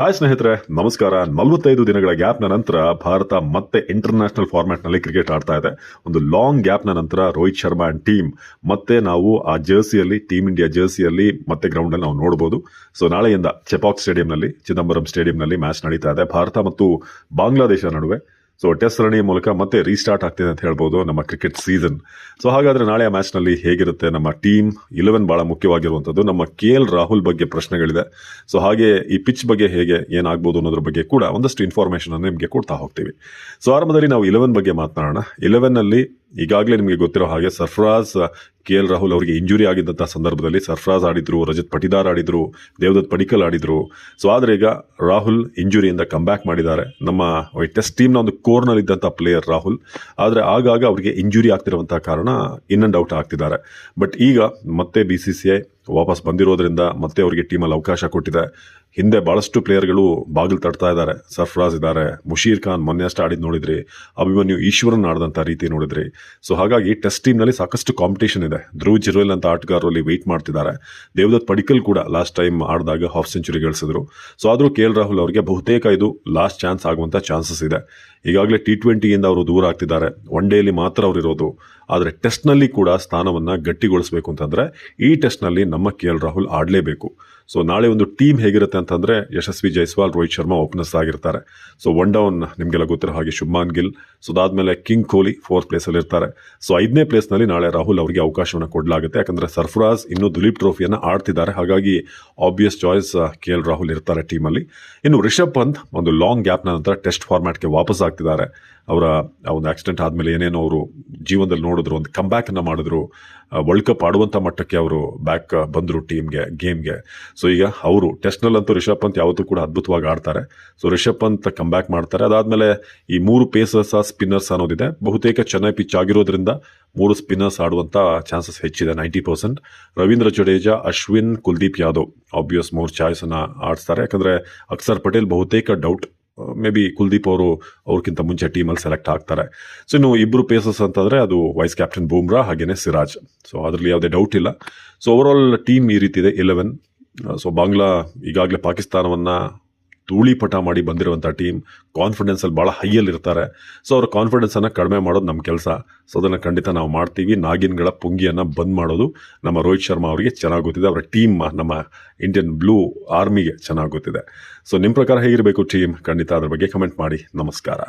Hi ಸ್ನೇಹಿತರೆ. ನಮಸ್ಕಾರ. ನಲವತ್ತೈದು ದಿನಗಳ ಗ್ಯಾಪ್ನ ನಂತರ ಭಾರತ ಮತ್ತೆ ಇಂಟರ್ನ್ಯಾಷನಲ್ ಫಾರ್ಮ್ಯಾಟ್ನಲ್ಲಿ ಕ್ರಿಕೆಟ್ ಆಡ್ತಾ ಇದೆ. ಒಂದು ಲಾಂಗ್ ಗ್ಯಾಪ್ನ ನಂತರ ರೋಹಿತ್ ಶರ್ಮಾ ಆ್ಯಂಡ್ ಟೀಮ್ ಮತ್ತೆ ನಾವು ಆ ಜರ್ಸಿಯಲ್ಲಿ ಟೀಮ್ ಇಂಡಿಯಾ ಜರ್ಸಿಯಲ್ಲಿ ಮತ್ತೆ ಗ್ರೌಂಡಲ್ಲಿ ನಾವು ನೋಡಬಹುದು ಸೊ ನಾಳೆಯಿಂದ ಚೆಪಾಕ್ ಸ್ಟೇಡಿಯಂನಲ್ಲಿ ಚಿದಂಬರಂ ಸ್ಟೇಡಿಯಂನಲ್ಲಿ ಮ್ಯಾಚ್ ನಡೀತಾ ಇದೆ. ಭಾರತ ಮತ್ತು ಬಾಂಗ್ಲಾದೇಶ ನಡುವೆ. ಸೊ ಟೆಸ್ಟ್ ಸರಣಿಯ ಮೂಲಕ ಮತ್ತೆ ರೀಸ್ಟಾರ್ಟ್ ಆಗ್ತಿದೆ ಅಂತ ಹೇಳ್ಬೋದು ನಮ್ಮ ಕ್ರಿಕೆಟ್ ಸೀಸನ್ ಸೊ ಹಾಗಾದ್ರೆ ನಾಳೆ ಆ ಮ್ಯಾಚ್ನಲ್ಲಿ ಹೇಗಿರುತ್ತೆ? ನಮ್ಮ ಟೀಮ್ ಇಲೆವೆನ್ ಬಹಳ ಮುಖ್ಯವಾಗಿರುವಂಥದ್ದು. ನಮ್ಮ ಕೆ ಎಲ್ ರಾಹುಲ್ ಬಗ್ಗೆ ಪ್ರಶ್ನೆಗಳಿದೆ. ಸೊ ಹಾಗೆ ಈ ಪಿಚ್ ಬಗ್ಗೆ ಹೇಗೆ, ಏನಾಗ್ಬೋದು ಅನ್ನೋದ್ರ ಬಗ್ಗೆ ಕೂಡ ಒಂದಷ್ಟು ಇನ್ಫಾರ್ಮೇಷನ್ ಅನ್ನು ನಿಮಗೆ ಕೊಡ್ತಾ ಹೋಗ್ತೀವಿ. ಸೊ ಆರಂಭದಲ್ಲಿ ನಾವು ಇಲೆವೆನ್ ಬಗ್ಗೆ ಮಾತನಾಡೋಣ. ಇಲೆವೆನ್ ಅಲ್ಲಿ ಈಗಾಗಲೇ ನಿಮಗೆ ಗೊತ್ತಿರೋ ಹಾಗೆ ಸರ್ಫರಾಜ್, ಕೆ ಎಲ್ ರಾಹುಲ್ ಅವರಿಗೆ ಇಂಜುರಿ ಆಗಿದ್ದಂಥ ಸಂದರ್ಭದಲ್ಲಿ ಸರ್ಫರಾಜ್ ಆಡಿದ್ರು, ರಜತ್ ಪಟಿದಾರ್ ಆಡಿದ್ರು, ದೇವದತ್ ಪಡಿಕಲ್ ಆಡಿದ್ರು. ಸೊ ಆದರೆ ಈಗ ರಾಹುಲ್ ಇಂಜುರಿಯಿಂದ ಕಮ್ ಬ್ಯಾಕ್ ಮಾಡಿದ್ದಾರೆ. ನಮ್ಮ ಟೆಸ್ಟ್ ಟೀಮ್ನ ಒಂದು ಕೋರ್ನಲ್ಲಿದ್ದಂಥ ಪ್ಲೇಯರ್ ರಾಹುಲ್. ಆದರೆ ಆಗಾಗ ಅವರಿಗೆ ಇಂಜುರಿ ಆಗ್ತಿರುವಂತಹ ಕಾರಣ ಇನ್ ಅಂಡ್ ಔಟ್ ಆಗ್ತಿದ್ದಾರೆ. ಬಟ್ ಈಗ ಮತ್ತೆ ಬಿ ಸಿ ಸಿ ಐ ವಾಪಸ್ ಬಂದಿರೋದ್ರಿಂದ ಮತ್ತೆ ಅವರಿಗೆ ಟೀಮಲ್ಲಿ ಅವಕಾಶ ಕೊಟ್ಟಿದೆ. ಹಿಂದೆ ಭಾಳಷ್ಟು ಪ್ಲೇಯರ್ಗಳು ಬಾಗಿಲು ತಡ್ತಾ ಇದ್ದಾರೆ. ಸರ್ಫರಾಜ್ ಇದ್ದಾರೆ. ಮುಷೀರ್ ಖಾನ್ ಮೊನ್ನೆ ಅಷ್ಟೇ ಆಡಿದ್ ನೋಡಿದ್ರಿ. ಅಭಿಮನ್ಯು ಈಶ್ವರನ್ ಆಡಿದಂಥ ರೀತಿ ನೋಡಿದ್ರಿ. ಸೊ ಹಾಗಾಗಿ ಟೆಸ್ಟ್ ಟೀಮ್ನಲ್ಲಿ ಸಾಕಷ್ಟು ಕಾಂಪಿಟೇಷನ್ ಇದೆ. ಧ್ರುವ್ ಜಿರೋಲ್ ಅಂತ ಆಟಗಾರರಲ್ಲಿ ವೆಯ್ಟ್ ಮಾಡ್ತಿದ್ದಾರೆ. ದೇವದತ್ ಪಡಿಕಲ್ ಕೂಡ ಲಾಸ್ಟ್ ಟೈಮ್ ಆಡಿದಾಗ ಹಾಫ್ ಸೆಂಚುರಿ ಗಳಿಸಿದ್ರು ಸೊ ಆದರೂ ಕೆ ಎಲ್ ರಾಹುಲ್ ಅವರಿಗೆ ಬಹುತೇಕ ಇದು ಲಾಸ್ಟ್ ಚಾನ್ಸ್ ಆಗುವಂಥ ಚಾನ್ಸಸ್ ಇದೆ. ಈಗಾಗಲೇ ಟಿ ಟ್ವೆಂಟಿಯಿಂದ ಅವರು ದೂರ ಆಗ್ತಿದ್ದಾರೆ. ಒನ್ ಡೇಲಿ ಮಾತ್ರ ಅವರು ಇರೋದು. ಆದರೆ ಟೆಸ್ಟ್ನಲ್ಲಿ ಕೂಡ ಸ್ಥಾನವನ್ನು ಗಟ್ಟಿಗೊಳಿಸಬೇಕು ಅಂತಂದ್ರೆ ಈ ಟೆಸ್ಟ್ನಲ್ಲಿ ನಮ್ಮ ಕೆ ಎಲ್ ರಾಹುಲ್ ಆಡಲೇಬೇಕು. ಸೊ ನಾಳೆ ಒಂದು ಟೀಮ್ ಹೇಗಿರುತ್ತೆ ಅಂತಂದರೆ ಯಶಸ್ವಿ ಜೈಸ್ವಾಲ್, ರೋಹಿತ್ ಶರ್ಮಾ ಓಪನರ್ಸ್ ಆಗಿರ್ತಾರೆ. ಸೊ ಒನ್ ಡೌನ್ ನಿಮಗೆಲ್ಲ ಗೊತ್ತಿರೋ ಹಾಗೆ ಶುಭ್ಮಾನ್ ಗಿಲ್. ಸೊ ಅದಾದಮೇಲೆ ಕಿಂಗ್ ಕೊಹ್ಲಿ ಫೋರ್ತ್ ಪ್ಲೇಸಲ್ಲಿ ಇರ್ತಾರೆ. ಸೊ ಐದನೇ ಪ್ಲೇಸ್ನಲ್ಲಿ ನಾಳೆ ರಾಹುಲ್ ಅವರಿಗೆ ಅವಕಾಶವನ್ನು ಕೊಡಲಾಗುತ್ತೆ. ಯಾಕಂದ್ರೆ ಸರ್ಫರಾಜ್ ಇನ್ನೂ ದುಲೀಪ್ ಟ್ರೋಫಿಯನ್ನು ಆಡ್ತಿದ್ದಾರೆ. ಹಾಗಾಗಿ obvious choice K L Rahul ಇರ್ತಾರೆ ಟೀಮಲ್ಲಿ ಇನ್ನು ರಿಷಬ್ ಪಂತ್ ಒಂದು ಲಾಂಗ್ ಗ್ಯಾಪ್ ನಂತರ ಟೆಸ್ಟ್ ಫಾರ್ಮ್ಯಾಟ್ಗೆ ವಾಪಸ್ ಆಗ್ತಿದ್ದಾರೆ. ಅವರ ಒಂದು ಆಕ್ಸಿಡೆಂಟ್ ಆದಮೇಲೆ ಏನೇನೋ ಅವರು ಜೀವನದಲ್ಲಿ ನೋಡಿದ್ರು, ಒಂದು ಬ್ಯಾಕ್ ಅನ್ನ ಮಾಡಿದ್ರು ವರ್ಲ್ಡ್ ಕಪ್ ಆಡುವಂಥ ಮಟ್ಟಕ್ಕೆ ಅವರು ಬ್ಯಾಕ್ ಬಂದರು ಟೀಮ್ಗೆ ಗೇಮ್ಗೆ ಸೊ ಈಗ ಅವರು ಟೆಸ್ಟ್ನಲ್ಲಂತೂ ರಿಷಬ್ ಪಂತ್ ಯಾವತ್ತೂ ಕೂಡ ಅದ್ಭುತವಾಗಿ ಆಡ್ತಾರೆ. So Rishabh Pant come back ಮಾಡ್ತಾರೆ. ಅದಾದಮೇಲೆ ಈ ಮೂರು ಪೇಸರ್ಸ್ ಸ್ಪಿನ್ನರ್ಸ್ ಅನ್ನೋದಿದೆ. ಬಹುತೇಕ ಚೆನ್ನೈ ಪಿಚ್ ಆಗಿರೋದ್ರಿಂದ ಮೂರು ಸ್ಪಿನ್ನರ್ಸ್ ಆಡುವಂಥ ಚಾನ್ಸಸ್ ಹೆಚ್ಚಿದೆ ninety percent Ravindra Jadeja, Ashwin, Kuldeep Yadav obvious ಮೂರು ಚಾಯ್ಸ್ ಅನ್ನ ಆಡಿಸ್ತಾರೆ. ಯಾಕಂದ್ರೆ ಅಕ್ಷರ್ ಪಟೇಲ್ ಬಹುತೇಕ ಡೌಟ್ ಮೇ ಬಿ ಕುಲ್ದೀಪ್ ಅವರು ಅವ್ರಿಗಿಂತ ಮುಂಚೆ ಟೀಮಲ್ಲಿ ಸೆಲೆಕ್ಟ್ ಆಗ್ತಾರೆ. ಸೊ ಇನ್ನು ಇಬ್ಬರು ಪೇಸಸ್ ಅಂತಂದರೆ ಅದು ವೈಸ್ ಕ್ಯಾಪ್ಟನ್ ಬೂಮ್ರಾ ಹಾಗೇನೆ ಸಿರಾಜ್. ಸೊ ಅದರಲ್ಲಿ ಯಾವುದೇ ಡೌಟ್ ಇಲ್ಲ. ಸೊ ಓವರ್ ಆಲ್ ಟೀಮ್ ಈ ರೀತಿ ಇದೆ ಇಲೆವೆನ್ ಸೊ ಬಾಂಗ್ಲಾ ಈಗಾಗಲೇ ಪಾಕಿಸ್ತಾನವನ್ನ ಧೂಳಿಪಟ ಮಾಡಿ ಬಂದಿರುವಂಥ ಟೀಮ್ ಕಾನ್ಫಿಡೆನ್ಸಲ್ಲಿ ಭಾಳ ಬಹಳ ಹೈಯಲ್ಲಿ ಇರ್ತಾರೆ. ಸೊ ಅವ್ರ ಕಾನ್ಫಿಡೆನ್ಸನ್ನು ಕಡಿಮೆ ಮಾಡೋದು ನಮ್ಮ ಕೆಲಸ. ಸೊ ಅದನ್ನು ಖಂಡಿತ ನಾವು ಮಾಡ್ತೀವಿ. ನಾಗಿನ್ಗಳ ಪುಂಗಿಯನ್ನು ಬಂದ್ ಮಾಡೋದು ನಮ್ಮ ರೋಹಿತ್ ಶರ್ಮಾ ಅವರಿಗೆ ಚೆನ್ನಾಗಿ ಗೊತ್ತಿದೆ. ಅವರ ಟೀಮ್ ನಮ್ಮ ಇಂಡಿಯನ್ ಬ್ಲೂ ಆರ್ಮಿಗೆ ಚೆನ್ನಾಗಿ ಗೊತ್ತಿದೆ. ಸೊ ನಿಮ್ಮ ಪ್ರಕಾರ ಹೇಗಿರಬೇಕು ಟೀಮ್ ಖಂಡಿತ ಅದ್ರ ಬಗ್ಗೆ ಕಮೆಂಟ್ ಮಾಡಿ. ನಮಸ್ಕಾರ.